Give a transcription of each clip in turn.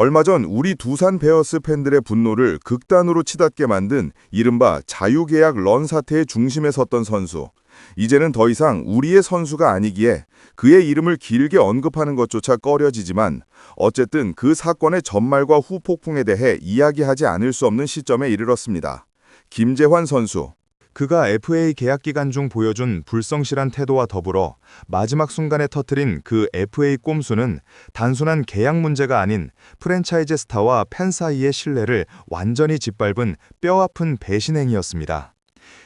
얼마 전 우리 두산 베어스 팬들의 분노를 극단으로 치닫게 만든 이른바 자유계약 런 사태의 중심에 섰던 선수. 이제는 더 이상 우리의 선수가 아니기에 그의 이름을 길게 언급하는 것조차 꺼려지지만 어쨌든 그 사건의 전말과 후폭풍에 대해 이야기하지 않을 수 없는 시점에 이르렀습니다. 김재환 선수. 그가 FA 계약 기간 중 보여준 불성실한 태도와 더불어 마지막 순간에 터트린 그 FA 꼼수는 단순한 계약 문제가 아닌 프랜차이즈 스타와 팬 사이의 신뢰를 완전히 짓밟은 뼈아픈 배신 행위였습니다.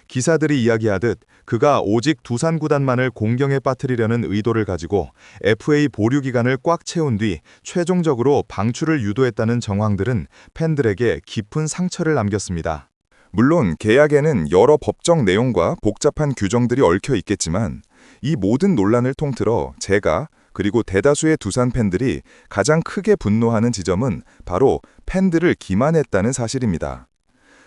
기사들이 이야기하듯 그가 오직 두산 구단만을 공경에 빠뜨리려는 의도를 가지고 FA 보류 기간을 꽉 채운 뒤 최종적으로 방출을 유도했다는 정황들은 팬들에게 깊은 상처를 남겼습니다. 물론 계약에는 여러 법적 내용과 복잡한 규정들이 얽혀 있겠지만 이 모든 논란을 통틀어 제가 그리고 대다수의 두산 팬들이 가장 크게 분노하는 지점은 바로 팬들을 기만했다는 사실입니다.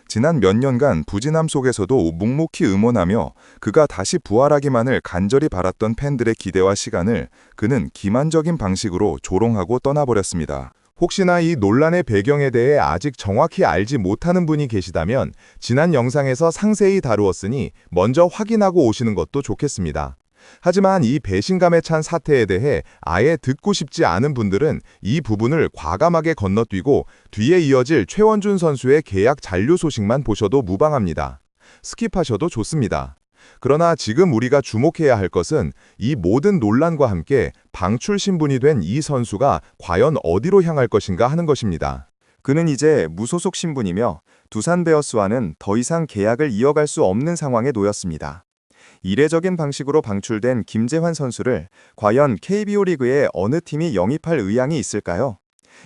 지난 몇 년간 부진함 속에서도 묵묵히 응원하며 그가 다시 부활하기만을 간절히 바랐던 팬들의 기대와 시간을 그는 기만적인 방식으로 조롱하고 떠나버렸습니다. 혹시나 이 논란의 배경에 대해 아직 정확히 알지 못하는 분이 계시다면 지난 영상에서 상세히 다루었으니 먼저 확인하고 오시는 것도 좋겠습니다. 하지만 이 배신감에 찬 사태에 대해 아예 듣고 싶지 않은 분들은 이 부분을 과감하게 건너뛰고 뒤에 이어질 최원준 선수의 계약 잔류 소식만 보셔도 무방합니다. 스킵하셔도 좋습니다. 그러나 지금 우리가 주목해야 할 것은 이 모든 논란과 함께 방출 신분이 된 이 선수가 과연 어디로 향할 것인가 하는 것입니다. 그는 이제 무소속 신분이며 두산 베어스와는 더 이상 계약을 이어갈 수 없는 상황에 놓였습니다. 이례적인 방식으로 방출된 김재환 선수를 과연 KBO 리그의 어느 팀이 영입할 의향이 있을까요?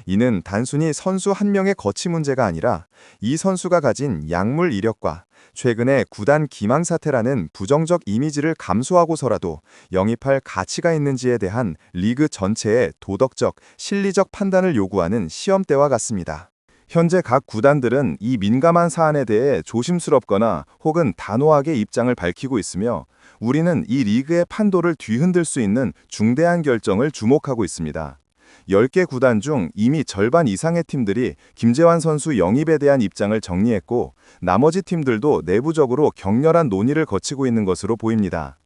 이는 단순히 선수 한 명의 거치 문제가 아니라 이 선수가 가진 약물 이력과 최근의 구단 기망 사태라는 부정적 이미지를 감수하고서라도 영입할 가치가 있는지에 대한 리그 전체의 도덕적, 실리적 판단을 요구하는 시험대와 같습니다. 현재 각 구단들은 이 민감한 사안에 대해 조심스럽거나 혹은 단호하게 입장을 밝히고 있으며 우리는 이 리그의 판도를 뒤흔들 수 있는 중대한 결정을 주목하고 있습니다. 10개 구단 중 이미 절반 이상의 팀들이 김재환 선수 영입에 대한 입장을 정리했고 나머지 팀들도 내부적으로 격렬한 논의를 거치고 있는 것으로 보입니다.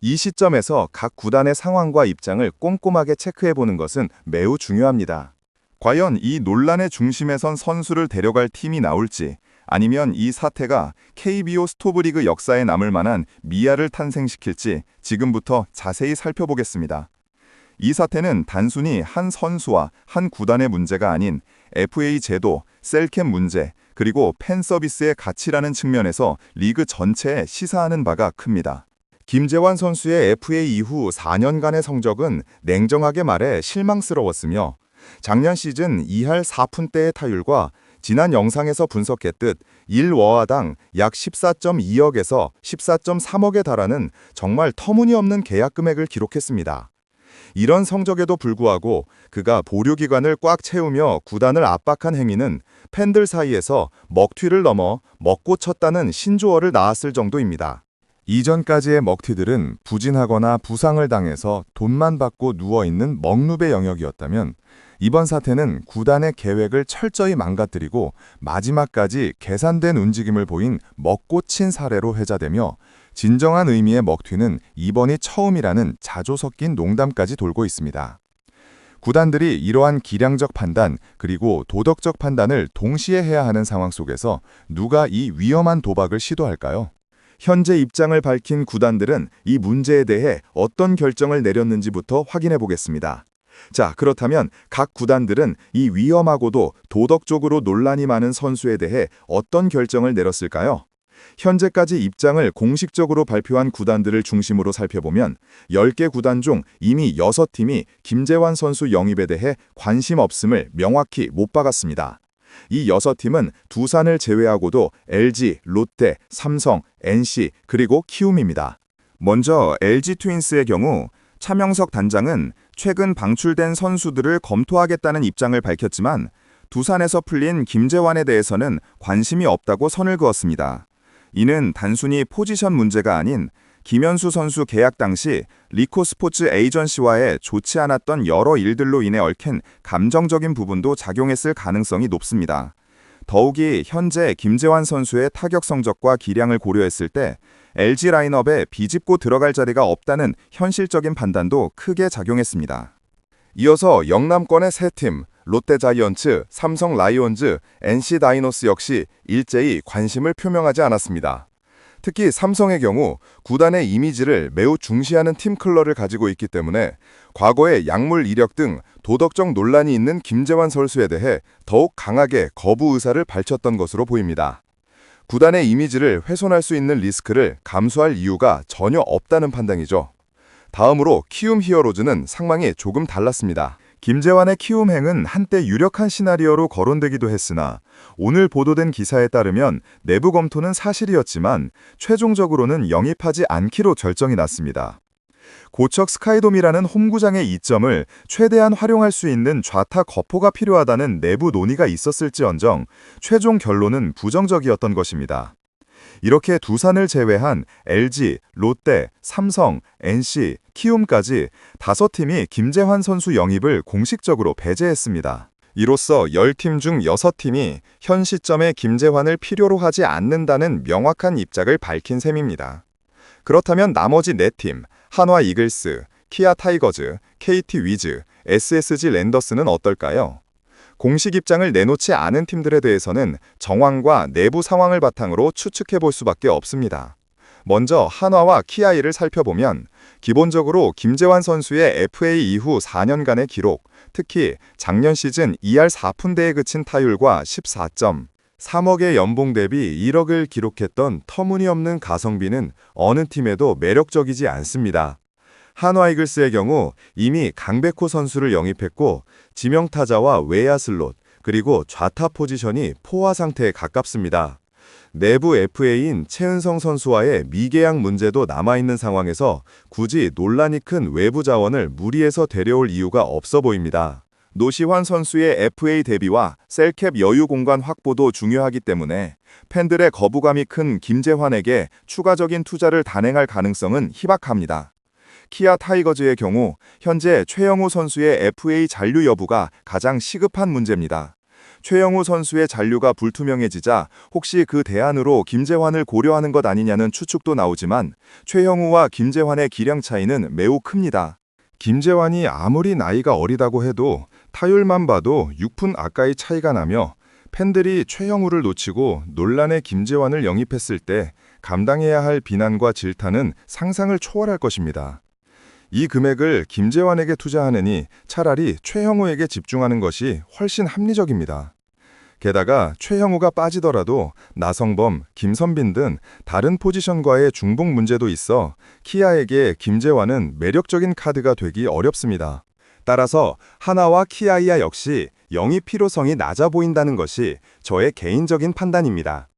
이 시점에서 각 구단의 상황과 입장을 꼼꼼하게 체크해 보는 것은 매우 중요합니다. 과연 이 논란의 중심에 선 선수를 데려갈 팀이 나올지 아니면 이 사태가 KBO 스토브리그 역사에 남을 만한 미아를 탄생시킬지 지금부터 자세히 살펴보겠습니다. 이 사태는 단순히 한 선수와 한 구단의 문제가 아닌 FA 제도, 셀캡 문제, 그리고 팬 서비스의 가치라는 측면에서 리그 전체에 시사하는 바가 큽니다. 김재환 선수의 FA 이후 4년간의 성적은 냉정하게 말해 실망스러웠으며 작년 시즌 2할 4푼대의 타율과 지난 영상에서 분석했듯 1워화당 약 14.2억에서 14.3억에 달하는 정말 터무니없는 계약 금액을 기록했습니다. 이런 성적에도 불구하고 그가 보류 기간을 꽉 채우며 구단을 압박한 행위는 팬들 사이에서 먹튀를 넘어 먹고 쳤다는 신조어를 낳았을 정도입니다. 이전까지의 먹튀들은 부진하거나 부상을 당해서 돈만 받고 누워있는 먹누배 영역이었다면 이번 사태는 구단의 계획을 철저히 망가뜨리고 마지막까지 계산된 움직임을 보인 먹고 친 사례로 회자되며 진정한 의미의 먹튀는 이번이 처음이라는 자조 섞인 농담까지 돌고 있습니다. 구단들이 이러한 기량적 판단 그리고 도덕적 판단을 동시에 해야 하는 상황 속에서 누가 이 위험한 도박을 시도할까요? 현재 입장을 밝힌 구단들은 이 문제에 대해 어떤 결정을 내렸는지부터 확인해 보겠습니다. 자, 그렇다면 각 구단들은 이 위험하고도 도덕적으로 논란이 많은 선수에 대해 어떤 결정을 내렸을까요? 현재까지 입장을 공식적으로 발표한 구단들을 중심으로 살펴보면 10개 구단 중 이미 6팀이 김재환 선수 영입에 대해 관심 없음을 명확히 못 박았습니다. 이 6팀은 두산을 제외하고도 LG, 롯데, 삼성, NC, 그리고 키움입니다. 먼저 LG 트윈스의 경우 차명석 단장은 최근 방출된 선수들을 검토하겠다는 입장을 밝혔지만 두산에서 풀린 김재환에 대해서는 관심이 없다고 선을 그었습니다. 이는 단순히 포지션 문제가 아닌 김현수 선수 계약 당시 리코 스포츠 에이전시와의 좋지 않았던 여러 일들로 인해 얽힌 감정적인 부분도 작용했을 가능성이 높습니다. 더욱이 현재 김재환 선수의 타격 성적과 기량을 고려했을 때 LG 라인업에 비집고 들어갈 자리가 없다는 현실적인 판단도 크게 작용했습니다. 이어서 영남권의 세 팀, 롯데자이언츠, 삼성 라이온즈, NC 다이노스 역시 일제히 관심을 표명하지 않았습니다. 특히 삼성의 경우 구단의 이미지를 매우 중시하는 팀 컬러를 가지고 있기 때문에 과거의 약물 이력 등 도덕적 논란이 있는 김재환 선수에 대해 더욱 강하게 거부 의사를 밝혔던 것으로 보입니다. 구단의 이미지를 훼손할 수 있는 리스크를 감수할 이유가 전혀 없다는 판단이죠. 다음으로 키움 히어로즈는 상황이 조금 달랐습니다. 김재환의 키움행은 한때 유력한 시나리오로 거론되기도 했으나 오늘 보도된 기사에 따르면 내부 검토는 사실이었지만 최종적으로는 영입하지 않기로 결정이 났습니다. 고척 스카이돔이라는 홈구장의 이점을 최대한 활용할 수 있는 좌타 거포가 필요하다는 내부 논의가 있었을지언정 최종 결론은 부정적이었던 것입니다. 이렇게 두산을 제외한 LG, 롯데, 삼성, NC, 키움까지 다섯 팀이 김재환 선수 영입을 공식적으로 배제했습니다. 이로써 10팀 중 6팀이 현 시점에 김재환을 필요로 하지 않는다는 명확한 입장을 밝힌 셈입니다. 그렇다면 나머지 4팀, 한화 이글스, 키아 타이거즈, KT 위즈, SSG 랜더스는 어떨까요? 공식 입장을 내놓지 않은 팀들에 대해서는 정황과 내부 상황을 바탕으로 추측해 볼 수밖에 없습니다. 먼저 한화와 키아이를 살펴보면 기본적으로 김재환 선수의 FA 이후 4년간의 기록, 특히 작년 시즌 2할 4푼대에 그친 타율과 14점, 3억의 연봉 대비 1억을 기록했던 터무니없는 가성비는 어느 팀에도 매력적이지 않습니다. 한화 이글스의 경우 이미 강백호 선수를 영입했고 지명타자와 외야 슬롯 그리고 좌타 포지션이 포화 상태에 가깝습니다. 내부 FA인 최은성 선수와의 미계약 문제도 남아있는 상황에서 굳이 논란이 큰 외부 자원을 무리해서 데려올 이유가 없어 보입니다. 노시환 선수의 FA 데뷔와 셀캡 여유 공간 확보도 중요하기 때문에 팬들의 거부감이 큰 김재환에게 추가적인 투자를 단행할 가능성은 희박합니다. 키아 타이거즈의 경우 현재 최영우 선수의 FA 잔류 여부가 가장 시급한 문제입니다. 최영우 선수의 잔류가 불투명해지자 혹시 그 대안으로 김재환을 고려하는 것 아니냐는 추측도 나오지만 최영우와 김재환의 기량 차이는 매우 큽니다. 김재환이 아무리 나이가 어리다고 해도 타율만 봐도 6푼 아까이 차이가 나며 팬들이 최영우를 놓치고 논란의 김재환을 영입했을 때 감당해야 할 비난과 질타는 상상을 초월할 것입니다. 이 금액을 김재환에게 투자하느니 차라리 최형우에게 집중하는 것이 훨씬 합리적입니다. 게다가 최형우가 빠지더라도 나성범, 김선빈 등 다른 포지션과의 중복 문제도 있어 키아에게 김재환은 매력적인 카드가 되기 어렵습니다. 따라서 하나와 키아이아 역시 영입 필요성이 낮아 보인다는 것이 저의 개인적인 판단입니다.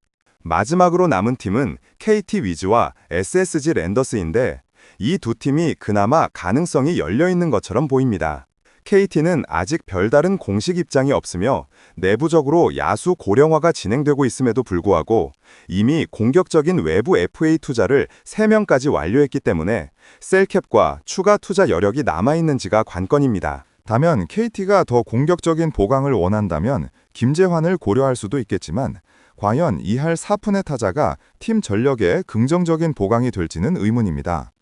마지막으로 남은 팀은 KT 위즈와 SSG 랜더스인데 이 두 팀이 그나마 가능성이 열려 있는 것처럼 보입니다. KT는 아직 별다른 공식 입장이 없으며 내부적으로 야수 고령화가 진행되고 있음에도 불구하고 이미 공격적인 외부 FA 투자를 3명까지 완료했기 때문에 셀캡과 추가 투자 여력이 남아있는지가 관건입니다. 다면 KT가 더 공격적인 보강을 원한다면 김재환을 고려할 수도 있겠지만 과연 2할 4푼의 타자가 팀 전력에 긍정적인 보강이 될지는 의문입니다.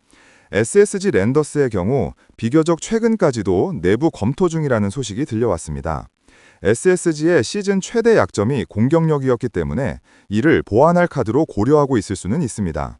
SSG 랜더스의 경우 비교적 최근까지도 내부 검토 중이라는 소식이 들려왔습니다. SSG의 시즌 최대 약점이 공격력이었기 때문에 이를 보완할 카드로 고려하고 있을 수는 있습니다.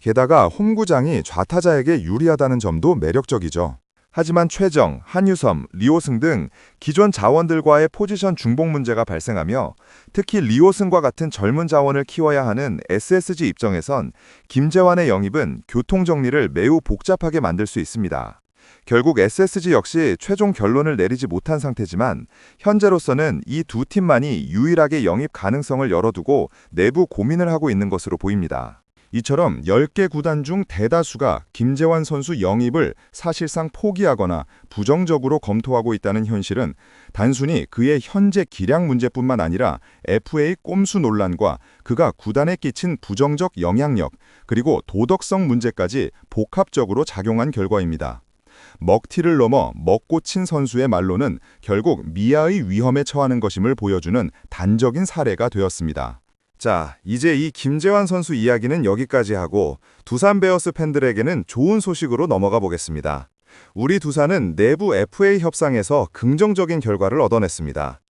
게다가 홈구장이 좌타자에게 유리하다는 점도 매력적이죠. 하지만 최정, 한유섬, 리오승 등 기존 자원들과의 포지션 중복 문제가 발생하며 특히 리오승과 같은 젊은 자원을 키워야 하는 SSG 입장에선 김재환의 영입은 교통 정리를 매우 복잡하게 만들 수 있습니다. 결국 SSG 역시 최종 결론을 내리지 못한 상태지만 현재로서는 이 두 팀만이 유일하게 영입 가능성을 열어두고 내부 고민을 하고 있는 것으로 보입니다. 이처럼 10개 구단 중 대다수가 김재환 선수 영입을 사실상 포기하거나 부정적으로 검토하고 있다는 현실은 단순히 그의 현재 기량 문제뿐만 아니라 FA 꼼수 논란과 그가 구단에 끼친 부정적 영향력 그리고 도덕성 문제까지 복합적으로 작용한 결과입니다. 먹튀를 넘어 먹고 친 선수의 말로는 결국 미아의 위험에 처하는 것임을 보여주는 단적인 사례가 되었습니다. 자, 이제 이 김재환 선수 이야기는 여기까지 하고 두산 베어스 팬들에게는 좋은 소식으로 넘어가 보겠습니다. 우리 두산은 내부 FA 협상에서 긍정적인 결과를 얻어냈습니다.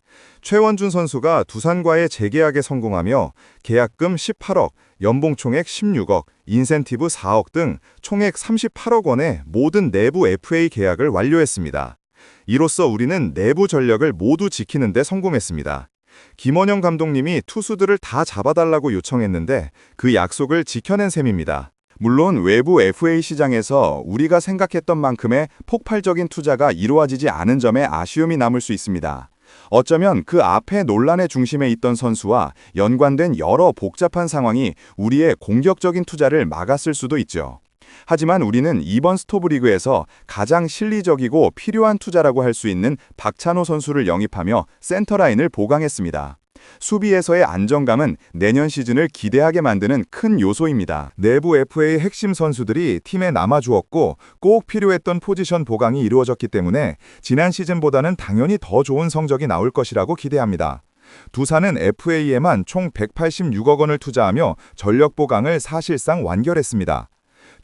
최원준 선수가 두산과의 재계약에 성공하며 계약금 18억, 연봉 총액 16억, 인센티브 4억 등 총액 38억 원의 모든 내부 FA 계약을 완료했습니다. 이로써 우리는 내부 전력을 모두 지키는 데 성공했습니다. 김원영 감독님이 투수들을 다 잡아달라고 요청했는데 그 약속을 지켜낸 셈입니다. 물론 외부 FA 시장에서 우리가 생각했던 만큼의 폭발적인 투자가 이루어지지 않은 점에 아쉬움이 남을 수 있습니다. 어쩌면 그 앞에 논란의 중심에 있던 선수와 연관된 여러 복잡한 상황이 우리의 공격적인 투자를 막았을 수도 있죠. 하지만 우리는 이번 스토브리그에서 가장 실리적이고 필요한 투자라고 할 수 있는 박찬호 선수를 영입하며 센터라인을 보강했습니다. 수비에서의 안정감은 내년 시즌을 기대하게 만드는 큰 요소입니다. 내부 FA 핵심 선수들이 팀에 남아주었고 꼭 필요했던 포지션 보강이 이루어졌기 때문에 지난 시즌보다는 당연히 더 좋은 성적이 나올 것이라고 기대합니다. 두산은 FA에만 총 186억 원을 투자하며 전력 보강을 사실상 완결했습니다.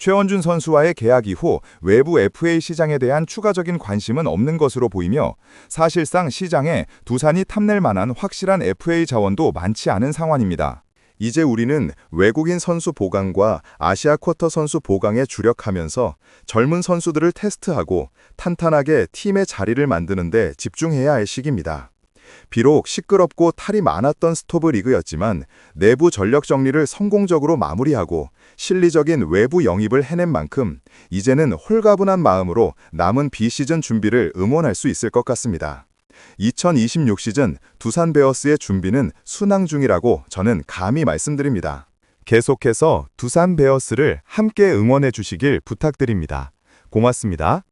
최원준 선수와의 계약 이후 외부 FA 시장에 대한 추가적인 관심은 없는 것으로 보이며 사실상 시장에 두산이 탐낼 만한 확실한 FA 자원도 많지 않은 상황입니다. 이제 우리는 외국인 선수 보강과 아시아 쿼터 선수 보강에 주력하면서 젊은 선수들을 테스트하고 탄탄하게 팀의 자리를 만드는 데 집중해야 할 시기입니다. 비록 시끄럽고 탈이 많았던 스토브 리그였지만 내부 전력 정리를 성공적으로 마무리하고 실리적인 외부 영입을 해낸 만큼 이제는 홀가분한 마음으로 남은 비시즌 준비를 응원할 수 있을 것 같습니다. 2026 시즌 두산 베어스의 준비는 순항 중이라고 저는 감히 말씀드립니다. 계속해서 두산 베어스를 함께 응원해 주시길 부탁드립니다. 고맙습니다.